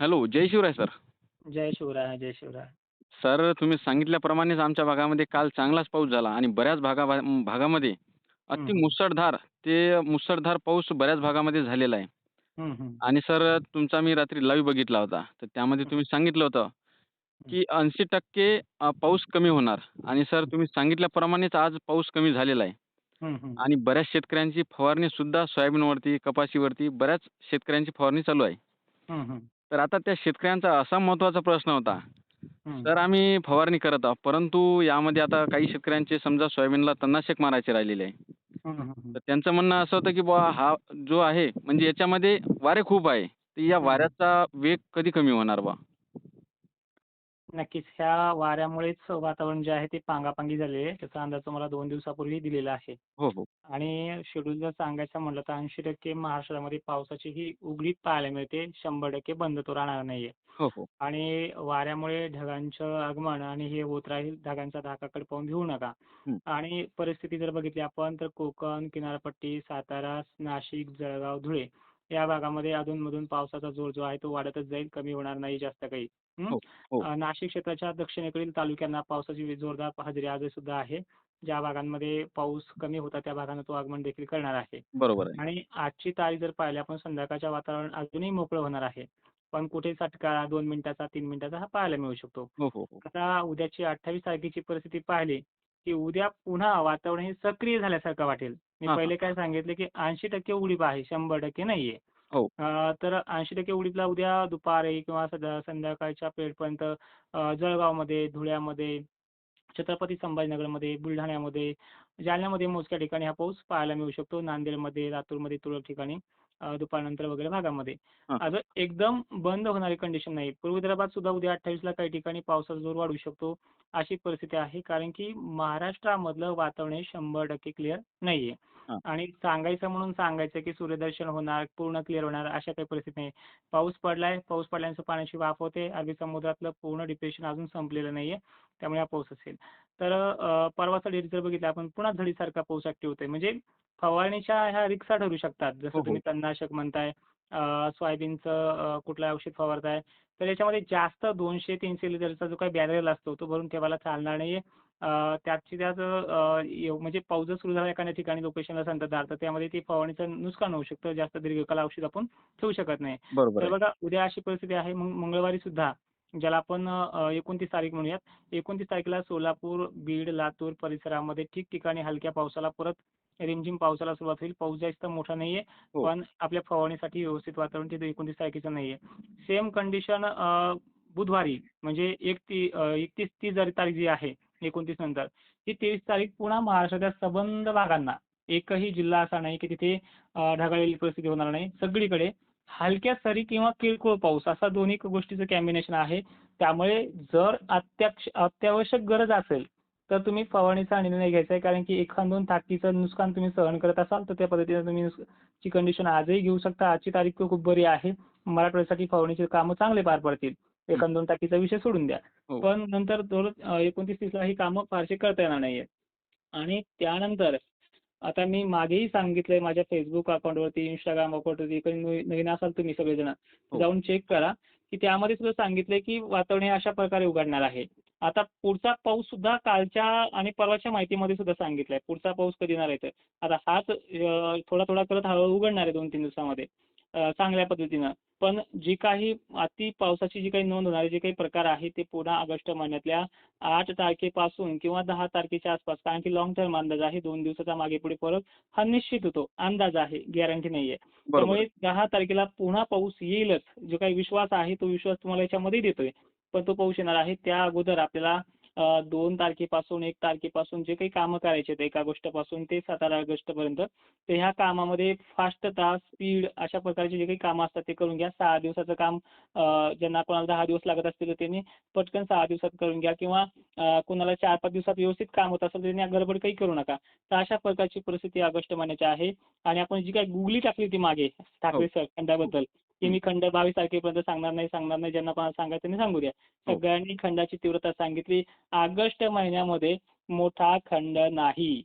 Hello जय Shivray sir. जय शिवराय जय शिवराय. सर तुम्ही सांगितल्याप्रमाणेच आमच्या भागामध्ये काल चांगलाच पाऊस झाला आणि बऱ्याच भागा भागामध्ये अति. मुसळधार ते मुसळधार पाऊस बऱ्याच भागामध्ये झालेला आहे. आणि सर तुमचा मी रात्री लाईव्ह बघितला होता. तर त्यामध्ये तुम्ही सांगितलं होतं की ऐंशी टक्के पाऊस कमी होणार. आणि सर तुम्ही सांगितल्याप्रमाणेच आज पाऊस कमी झालेला आहे. आणि बऱ्याच शेतकऱ्यांची फवारणी सुद्धा सोयाबीनवरती कपाशीवरती बऱ्याच शेतकऱ्यांची फवारणी चालू आहे. तर आता त्या शेतकऱ्यांचा असा महत्त्वाचा प्रश्न होता. तर आम्ही फवारणी करत आहोत परंतु यामध्ये आता काही शेतकऱ्यांचे समजा सोयाबीनला तणनाशक मारायचे राहिलेले आहे. तर त्यांचं म्हणणं असं होतं की बुवा हा जो आहे म्हणजे याच्यामध्ये वारे खूप आहे तर या वाऱ्याचा वेग कधी कमी होणार बा नक्कीच. ह्या वाऱ्यामुळेच वातावरण जे आहे ते पांगापांगी झालेले आहे. त्याचा अंदाज तुम्हाला दोन दिवसापूर्वी दिलेला आहे. हो हो. आणि शेड्यूल जर सांगायचं म्हटलं तर ऐंशी टक्के महाराष्ट्रामध्ये पावसाची ही उघडीप पाहायला मिळते. शंभर टक्के बंद तो राहणार नाहीये हो हो. आणि वाऱ्यामुळे ढगांचं आगमन आणि हे होत राहील ढगांचा धाकाकडे पाहून भिवू नका. हं. आणि परिस्थिती जर बघितली आपण तर कोकण किनारपट्टी सातारा नाशिक जळगाव धुळे या भागामध्ये अधूनमधून पावसाचा जोर जो आहे तो वाढतच जाईल. कमी होणार नाही जास्त काही. नाशिक क्षेत्राच्या दक्षिणेकडील तालुक्यांना पावसाची जोरदार हजेरी आजही सुद्धा आहे. ज्या भागांमध्ये पाऊस कमी होता त्या भागांना तो आगमन देखील करणार आहे. आणि आजची तारीख जर पाहिली आपण संध्याकाळच्या वातावरण अजूनही मोकळं होणार आहे. पण कुठे चटका दोन मिनिटाचा तीन मिनिटाचा हा पाहायला मिळू शकतो. हो हो हो. आता उद्याची अठ्ठावीस तारखेची परिस्थिती पाहिली की उद्या पुन्हा वातावरण हे सक्रिय झाल्यासारखं वाटेल. मी हा, हा. पहिले काय सांगितलं की ऐंशी टक्के उडीप आहे शंभर टक्के नाहीये. हो. अं, तर ऐंशी टक्के उडीपला उद्या दुपारी किंवा सध्या संध्याकाळच्या पिरियडपर्यंत अं, जळगावमध्ये धुळ्यामध्ये छत्रपती संभाजीनगरमध्ये बुलढाण्यामध्ये जालन्यामध्ये मोजक्या ठिकाणी हा पाऊस पाहायला मिळू शकतो नांदेडमध्ये लातूरमध्ये तुरळक ठिकाणी अं, दुपारनंतर वगैरे भागामध्ये हा. आता एकदम बंद होणारी कंडिशन नाही पूर्व विदर्भात सुद्धा उद्या अठ्ठावीसला काही ठिकाणी पावसाचा जोर वाढू शकतो अशी परिस्थिती आहे कारण की महाराष्ट्रामधलं वातावरण हे शंभर टक्के क्लिअर नाहीये. आणि सांगायचं म्हणून सांगायचं की सूर्यदर्शन होणार पूर्ण क्लिअर होणार अशा काही परिस्थिती नाही. पाऊस पडलाय पाऊस पडल्यानंतर पाण्याची वाफ होते अरबी समुद्रातलं पूर्ण डिप्रेशन अजून संपलेलं नाहीये त्यामुळे हा पाऊस असेल. तर अं, परवाचा डेट जर बघितला आपण पुन्हा झडीसारखा पाऊस ऍक्टिव्ह होतोय. म्हणजे फवारणीच्या ह्या रिक्षा ठरू शकतात हो, जसं हो. तुम्ही तणनाशक म्हणताय अं, सोयाबीनचं अं, कुठलं औषध फवारताय. तर याच्यामध्ये जास्त दोनशे तीनशे लिटरचा जो काही बॅरल असतो तो भरून ठेवायला चालणार नाहीये. त्याची त्यात एव- म्हणजे पाऊस जर सुरू झाला एखाद्या ठिकाणी लोकेशनला संततधार तर त्यामध्ये ती फवारणीचं नुकसान होऊ शकतं. जास्त दीर्घकाळ औषध आपण ठेवू शकत नाही. बरोबर तर आहे. बघा उद्या अशी परिस्थिती आहे मग मंगळवारी सुद्धा ज्याला आपण एकोणतीस तारीख म्हणूयात. एकोणतीस तारखेला सोलापूर बीड लातूर परिसरामध्ये ठिकठिकाणी हलक्या पावसाला परत रिमझिम पावसाला सुरुवात होईल. पाऊस जास्त मोठा नाहीये हो. पण आपल्या फवारणीसाठी व्यवस्थित वातावरण तिथे एकोणतीस तारखेचं नाहीये. सेम कंडिशन बुधवारी म्हणजे एक ती एकतीस तीस तारीख जी आहे एकोणतीस नंतर. ही तेवीस तारीख पुन्हा महाराष्ट्राच्या सबंध भागांना एकही जिल्हा असा नाही की तिथे ढगाळलेली परिस्थिती होणार नाही. सगळीकडे हलक्या सरी किंवा किरकोळ पाऊस असा दोन्ही गोष्टीचं कॉम्बिनेशन आहे. त्यामुळे जर अत्याक्ष अत्यावश्यक गरज असेल तर तुम्ही फवारणीचा निर्णय घ्यायचा आहे. कारण की एखाद दोन टाकीचं नुकसान तुम्ही सहन करत असाल तर त्या पद्धतीने तुम्ही ची कंडिशन आजही घेऊ शकता. आजची तारीख खूप बरी आहे. मराठवाड्यासाठी फवारणीचे कामं चांगले पार पडतील. एखाद दोन टाकीचा विषय सोडून द्या. हो. पण नंतर एकोणतीस तीसला ही कामं फारशी करता येणार नाहीये आणि त्यानंतर आता मी मागेही सांगितलंय माझ्या फेसबुक अकाउंटवरती इंस्टाग्राम अकाउंटवरती नवीन असाल तुम्ही सगळेजण हो. जाऊन चेक करा की त्यामध्ये सुद्धा सांगितलंय की वातावरण हे अशा प्रकारे उघडणार आहे. आता पुढचा पाऊस सुद्धा कालच्या आणि परवाच्या माहितीमध्ये सुद्धा सांगितलंय. पुढचा पाऊस कधी येणार आहे तर. आता हाच थोडा थोडा करत हळूहळू उघडणार आहे दोन तीन दिवसामध्ये. चांगल्या पद्धतीनं. पण जी काही अति पावसाची जी काही नोंद होणारे जे काही प्रकार आहे ते पुन्हा ऑगस्ट महिन्यातल्या आठ तारखेपासून किंवा दहा तारखेच्या आसपास कारण की लॉंग टर्म अंदाज आहे दोन दिवसाचा मागे पुढे फरक हा निश्चित होतो. अंदाज आहे गॅरंटी नाहीये. त्यामुळे. दहा तारखेला पुन्हा पाऊस येईलच. जो काही विश्वास आहे तो विश्वास तुम्हाला याच्यामध्ये देतोय. पण तो पाऊस येणार आहे त्या अगोदर आपल्याला दोन तारखेपासून एक तारखेपासून जे काही कामं करायचे आहेत एक ऑगस्टपासून ते सतरा ऑगस्ट पर्यंत तर ह्या कामामध्ये फास्टता स्पीड अशा प्रकारचे जे काही कामं असतात ते करून घ्या. सहा दिवसाचं काम ज्यांना कोणाला दहा दिवस लागत असतील तर त्यांनी पटकन सहा दिवसात करून घ्या किंवा अं, कोणाला चार पाच दिवसात व्यवस्थित काम होत असेल तर त्यांनी गडबड काही करू नका. तर अशा प्रकारची परिस्थिती ऑगस्ट महिन्याची आहे. आणि आपण जी काही गुगली टाकली होती मागे ठाकरे सर खंडाबद्दल की मी खंड बावीस तारखेपर्यंत सांगणार नाही सांगणार नाही ज्यांना कोणाला सांगायचं त्यांनी सांगू द्या. हो. सगळ्यांनी खंडाची तीव्रता सांगितली. ऑगस्ट महिन्यामध्ये मोठा खंड नाही.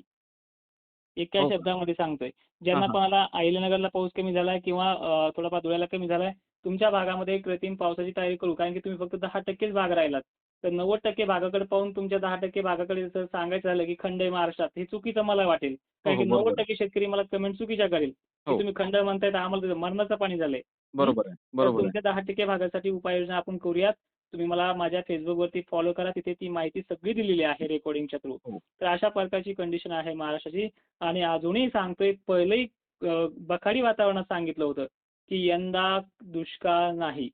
एका हो का? शब्दामध्ये सांगतोय. ज्यांना. कोणाला अहिल्यानगरला पाऊस कमी झालाय किंवा थोडाफार धुळ्याला कमी झालाय तुमच्या भागामध्ये कृत्रिम पावसाची तयारी करू. कारण की तुम्ही फक्त दहा टक्केच भाग राहिलात. तर नव्वद टक्के भागाकडे पाहून तुमच्या दहा टक्के भागाकडे जर सांगायचं झालं की खंड आहे महाराष्ट्रात हे चुकीचं मला वाटेल. कारण हो, की बरोबर. नव्वद टक्के शेतकरी मला कमेंट चुकीच्या करेल. की. तुम्ही खंड म्हणताय तर आम्हाला मरणाचं पाणी झालंय. बरोबर आहे तर बरोबर आहे. तुमच्या दहा टक्के भागासाठी उपाययोजना आपण करूयात. तुम्ही मला माझ्या फेसबुकवरती फॉलो करा तिथे ती माहिती सगळी दिलेली आहे रेकॉर्डिंगच्या थ्रू. हो. तर अशा प्रकारची कंडिशन आहे महाराष्ट्राची. आणि अजूनही सांगतोय पहिलंही अं, बखाडी वातावरणात सांगितलं होतं की यंदा दुष्काळ नाही.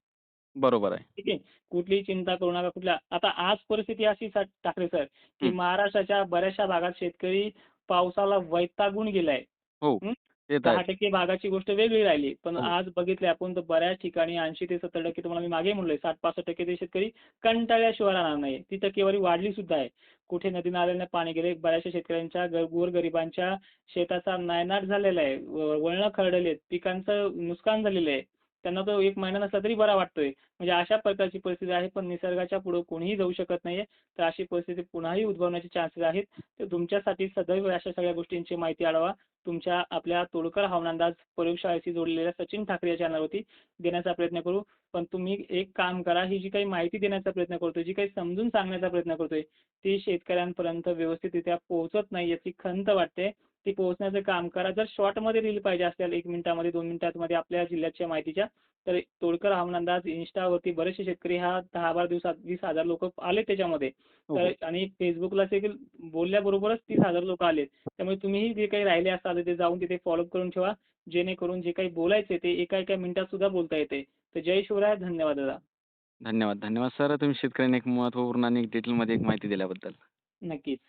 बरोबर आहे. ठीक आहे? कुठलीही चिंता करू नका कुठल्या आता आज परिस्थिती अशी सा- ठाकरे सर की हं. महाराष्ट्राच्या बऱ्याचशा भागात शेतकरी पावसाला वैतागून गेलाय. येत दहा टक्के भागाची गोष्ट वेगळी राहिली. पण हो. आज बघितले आपण तर बऱ्याच ठिकाणी ऐंशी ते सत्तर टक्के तुम्हाला मी मागे म्हणलोय. साठ पासष्ट टक्के ते शेतकरी कंटाळल्याशिवाय राहणार नाही ती टक्केवारी वाढली सुद्धा आहे. कुठे नदी नाल्याने पाणी गेले बऱ्याचशा शेतकऱ्यांच्या गर- गोरगरिबांच्या शेताचा नायनाट झालेला आहे. वळणं खरडले आहेत पिकांचं नुकसान झालेलं आहे. त्यांना तो एक महिना नसला तरी बरा वाटतोय. म्हणजे अशा प्रकारची परिस्थिती आहे पण निसर्गाच्या पुढे कोणीही जाऊ शकत नाहीये. तर अशी परिस्थिती पुन्हाही उद्भवण्याचे चान्सेस आहेत. तर तुमच्यासाठी सदैव अशा सगळ्या गोष्टींची माहिती आढावा. तुमच्या आपल्या तोडकर हवानांदाज प्रयोगशाळेशी जोडलेल्या सचिन ठाकरे या चॅनलवरती देण्याचा प्रयत्न करू. पण तुम्ही एक काम करा ही जी काही माहिती देण्याचा प्रयत्न करतोय जी काही समजून सांगण्याचा प्रयत्न करतोय ती शेतकऱ्यांपर्यंत व्यवस्थितरित्या पोहोचत नाही याची खंत वाटते. ती पोहोचण्याचं काम करा. जर शॉर्टमध्ये रील पाहिजे असेल एक मिनिटामध्ये दोन मिनिटांमध्ये आपल्या जिल्ह्याच्या माहितीच्या तर तोडकर हवामान अंदाज इन्स्टावरती बरेचसे शेतकरी हा दहा बारा दिवसात वीस हजार लोक आले त्याच्यामध्ये. तर आणि फेसबुकला देखील बोलल्याबरोबरच तीस हजार लोक आले त्यामुळे तुम्हीही जे काही राहिले असाल ते जाऊन तिथे फॉलो करून ठेवा. जेणेकरून जे काही बोलायचे ते एका एका मिनिटात सुद्धा बोलता येते. तर जय शिवराय धन्यवाद दादा. धन्यवाद धन्यवाद. सर तुम्ही शेतकऱ्यांनी एक महत्त्वपूर्ण आणि डिटेलमध्ये एक माहिती दिल्याबद्दल. नक्कीच.